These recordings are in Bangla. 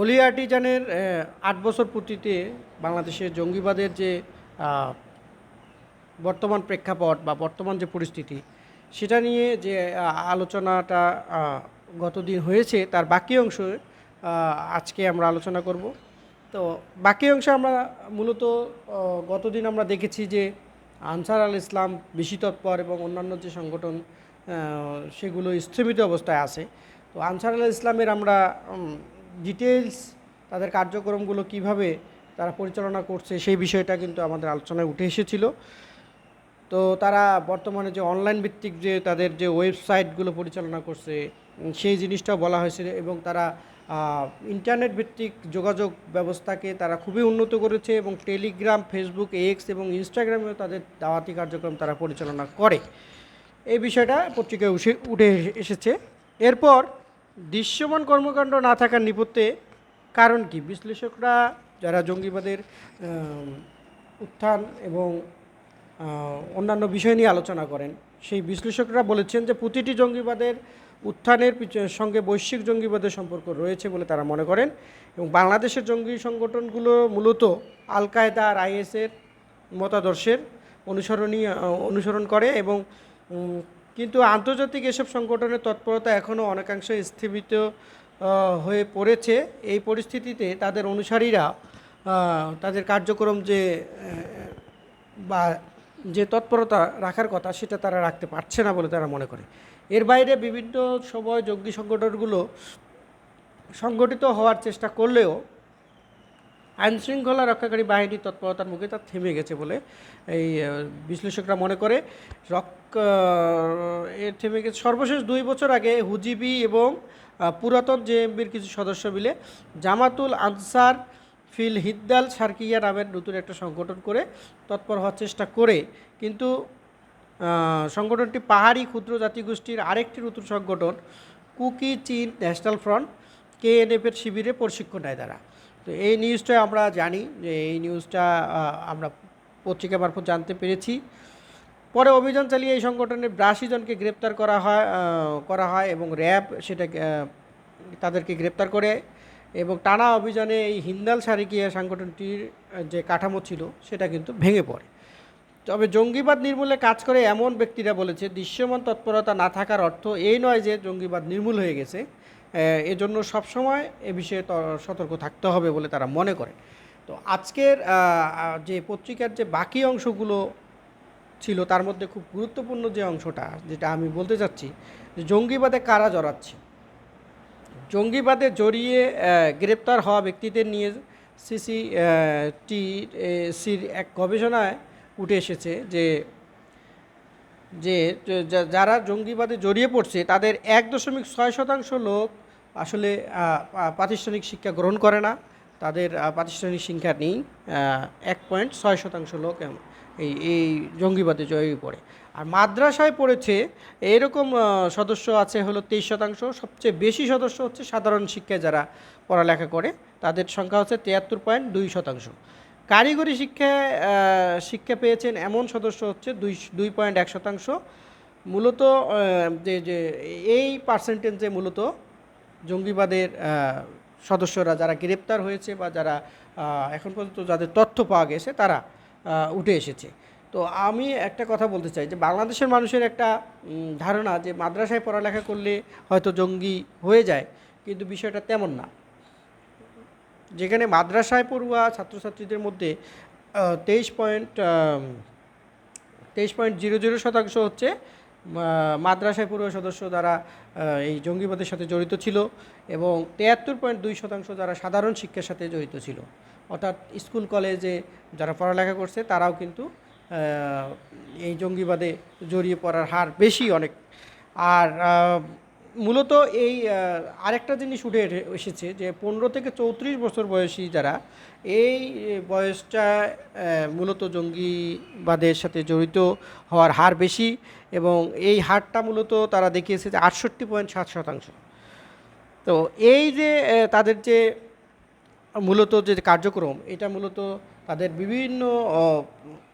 অলি আর্টিজানের আট বছর পূর্তিতে বাংলাদেশের জঙ্গিবাদের যে বর্তমান প্রেক্ষাপট বা বর্তমান যে পরিস্থিতি, সেটা নিয়ে যে আলোচনাটা গতদিন হয়েছে, তার বাকি অংশ আজকে আমরা আলোচনা করব। তো বাকি অংশে আমরা মূলত গতদিন আমরা দেখেছি যে, আনসার আল ইসলাম বেশি তৎপর এবং অন্যান্য যে সংগঠন সেগুলো স্থগিত অবস্থায় আছে। তো আনসার আল ইসলামের আমরা ডিটেলস তাদের কার্যক্রমগুলো কীভাবে তারা পরিচালনা করছে সেই বিষয়টা কিন্তু আমাদের আলোচনায় উঠে এসেছিল। তো তারা বর্তমানে যে অনলাইন ভিত্তিক যে তাদের যে ওয়েবসাইটগুলো পরিচালনা করছে সেই জিনিসটাও বলা হয়েছে এবং তারা ইন্টারনেট ভিত্তিক যোগাযোগ ব্যবস্থাকে তারা খুবই উন্নত করেছে এবং টেলিগ্রাম ফেসবুক এক্স এবং ইনস্টাগ্রামেও তাদের দাওয়াতি কার্যক্রম তারা পরিচালনা করে। এই বিষয়টা পত্রিকায় উঠে উঠে এসেছে। এরপর দৃশ্যমান কর্মকাণ্ড না থাকার নিপত্তে কারণ কি? বিশ্লেষকরা যারা জঙ্গিবাদের উত্থান এবং অন্যান্য বিষয় নিয়ে আলোচনা করেন, সেই বিশ্লেষকরা বলেছেন যে প্রতিটি জঙ্গিবাদের উত্থানের সঙ্গে বৈশ্বিক জঙ্গিবাদের সম্পর্ক রয়েছে বলে তারা মনে করেন এবং বাংলাদেশের জঙ্গি সংগঠনগুলো মূলত আল কায়দা আর আইএসের মতাদর্শের অনুসরণী অনুসরণ করে এবং কিন্তু আন্তর্জাতিক এসব সংগঠনের তৎপরতা এখনও অনেকাংশে স্থবিত আহ, হয়ে পড়েছে। এই পরিস্থিতিতে তাদের অনুসারীরা তাদের কার্যক্রম যে বা যে তৎপরতা রাখার কথা সেটা তারা রাখতে পারছে না বলে তারা মনে করে। এর বাইরে বিভিন্ন সময় জঙ্গি সংগঠনগুলো সংগঠিত হওয়ার চেষ্টা করলেও আইনশৃঙ্খলা রক্ষাকারী বাহিনীর তৎপরতার মুখে তা থেমে গেছে বলে এই বিশ্লেষকরা মনে করে। রক এর থেমে গেছে। সর্বশেষ দুই বছর আগে হুজিবি এবং পুরাতন জেএমবির কিছু সদস্য মিলে জামাতুল আনসার ফিল হিদ্দাল সার্কিয়া নামের নতুন একটা সংগঠন করে তৎপর হওয়ার চেষ্টা করে। কিন্তু সংগঠনটি পাহাড়ি ক্ষুদ্র জাতিগোষ্ঠীর আরেকটি নতুন সংগঠন, কুকি চীন ন্যাশনাল ফ্রন্ট, কেএনএফের শিবিরে প্রশিক্ষণ নেয় তারা। তো এই নিউজটা আমরা জানি যে এই নিউজটা আমরা পত্রিকা মারফত জানতে পেরেছি। পরে অভিযান চালিয়ে এই সংগঠনের বিরাশি জনকে গ্রেপ্তার করা হয় করা হয় এবং র্যাব সেটা তাদেরকে গ্রেপ্তার করে এবং টানা অভিযানে এই হিন্দাল সারিকিয়া সংগঠনটির যে কাঠামো ছিল সেটা কিন্তু ভেঙে পড়ে। তবে জঙ্গিবাদ নির্মূলে কাজ করে এমন ব্যক্তিরা বলেছে, দৃশ্যমান তৎপরতা না থাকার অর্থ এই নয় যে জঙ্গিবাদ নির্মূল হয়ে গেছে। এজন্য সবসময় এ বিষয়ে সতর্ক থাকতে হবে বলে তারা মনে করে। তো আজকের যে পত্রিকার যে বাকি অংশগুলো ছিল, তার মধ্যে খুব গুরুত্বপূর্ণ যে অংশটা, যেটা আমি বলতে চাচ্ছি, যে জঙ্গিবাদে কারা জড়াচ্ছে? জঙ্গিবাদে জড়িয়ে গ্রেপ্তার হওয়া ব্যক্তিদের নিয়ে সিসি টি সির এক গবেষণায় উঠে এসেছে যে যে যারা জঙ্গিবাদে জড়িয়ে পড়ছে, তাদের এক দশমিক ছয় শতাংশ লোক আসলে প্রাতিষ্ঠানিক শিক্ষা গ্রহণ করে না। তাদের প্রাতিষ্ঠানিক শিক্ষা নেই। এক পয়েন্ট ছয় শতাংশ লোক এই এই জঙ্গিবাদে জড়িয়ে পড়ে। আর মাদ্রাসায় পড়েছে, এরকম সদস্য আছে হলো তেইশ শতাংশ। সবচেয়ে বেশি সদস্য হচ্ছে সাধারণ শিক্ষায় যারা পড়ালেখা করে, তাদের সংখ্যা হচ্ছে তিয়াত্তর পয়েন্ট দুই শতাংশ। কারিগরি শিক্ষায় শিক্ষা পেয়েছেন এমন সদস্য হচ্ছে দুই দুই পয়েন্ট এক শতাংশ। মূলত যে যে, এই পার্সেন্টেজে মূলত জঙ্গিবাদের সদস্যরা যারা গ্রেপ্তার হয়েছে বা যারা এখন পর্যন্ত যাদের তথ্য পাওয়া গেছে, তারা উঠে এসেছে। তো আমি একটা কথা বলতে চাই যে বাংলাদেশের মানুষের একটা ধারণা যে মাদ্রাসায় পড়ালেখা করলে হয়তো জঙ্গি হয়ে যায়, কিন্তু বিষয়টা তেমন না। যেখানে মাদ্রাসায় পড়ুয়া ছাত্রছাত্রীদের মধ্যে তেইশ পয়েন্ট তেইশ পয়েন্ট জিরো জিরো শতাংশ হচ্ছে মাদ্রাসায় পড়ুয়া সদস্য যারা এই জঙ্গিবাদের সাথে জড়িত ছিল এবং তিয়াত্তর পয়েন্ট দুই শতাংশ যারা সাধারণ শিক্ষার সাথে জড়িত ছিল। অর্থাৎ স্কুল, কলেজে যারা পড়ালেখা করছে, তারাও কিন্তু এই জঙ্গিবাদে জড়িয়ে পড়ার হার বেশি অনেক। আর মূলত এই আরেকটা জিনিস উঠে এসেছে যে পনেরো থেকে চৌত্রিশ বছর বয়সী যারা, এই বয়সটা মূলত জঙ্গিবাদের সাথে জড়িত হওয়ার হার বেশি এবং এই হারটা মূলত তারা দেখিয়েছে যে আটষট্টি পয়েন্ট সাত শতাংশ। তো এই যে তাদের যে মূলত যে কার্যক্রম, এটা মূলত তাদের বিভিন্ন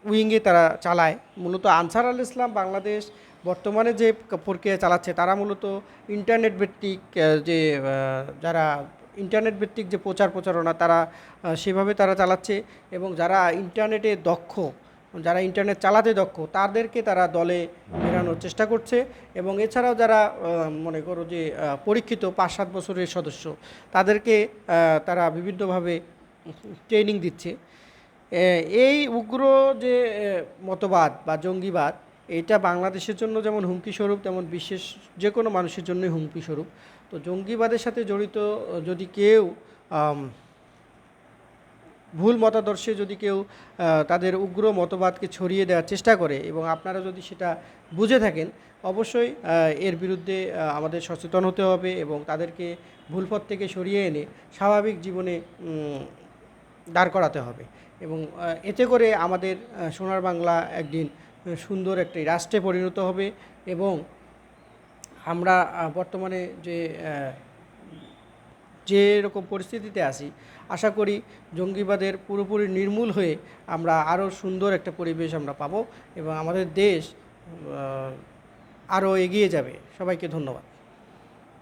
উইংয়ে তারা চালায়। মূলত আনসার আল ইসলাম বাংলাদেশ বর্তমানে যে প্রক্রিয়া চালাচ্ছে, তারা মূলত ইন্টারনেট ভিত্তিক যে যারা ইন্টারনেট ভিত্তিক যে প্রচার প্রচারণা, তারা সেভাবে তারা চালাচ্ছে এবং যারা ইন্টারনেটে দক্ষ, যারা ইন্টারনেট চালাতে দক্ষ, তাদেরকে তারা দলে ফেরানোর চেষ্টা করছে এবং এছাড়াও যারা মনে করো যে পরীক্ষিত পাঁচ সাত বছরের সদস্য, তাদেরকে তারা বিভিন্নভাবে ট্রেনিং দিচ্ছে। এই উগ্র যে মতবাদ বা জঙ্গিবাদ এটা বাংলাদেশের জন্য যেমন হুমকি স্বরূপ, তেমন বিশেষ যে কোনো মানুষের জন্যই হুমকি স্বরূপ। তো জঙ্গিবাদের সাথে জড়িত, যদি কেউ ভুল মতাদর্শে যদি কেউ তাদের উগ্র মতবাদকে ছড়িয়ে দেওয়ার চেষ্টা করে এবং আপনারা যদি সেটা বুঝে থাকেন, অবশ্যই এর বিরুদ্ধে আমাদের সচেতন হতে হবে এবং তাদেরকে ভুল পথ থেকে সরিয়ে এনে স্বাভাবিক জীবনে দাঁড় করাতে হবে। এবং এতে করে আমাদের সোনার বাংলা একদিন সুন্দর একটি রাষ্ট্রে পরিণত হবে এবং আমরা বর্তমানে যে যে রকম পরিস্থিতিতে আছি, আশা করি জঙ্গিবাদের পুরোপুরি নির্মূল হয়ে আমরা আরও সুন্দর একটা পরিবেশ আমরা পাব এবং আমাদের দেশ আরও এগিয়ে যাবে। সবাইকে ধন্যবাদ।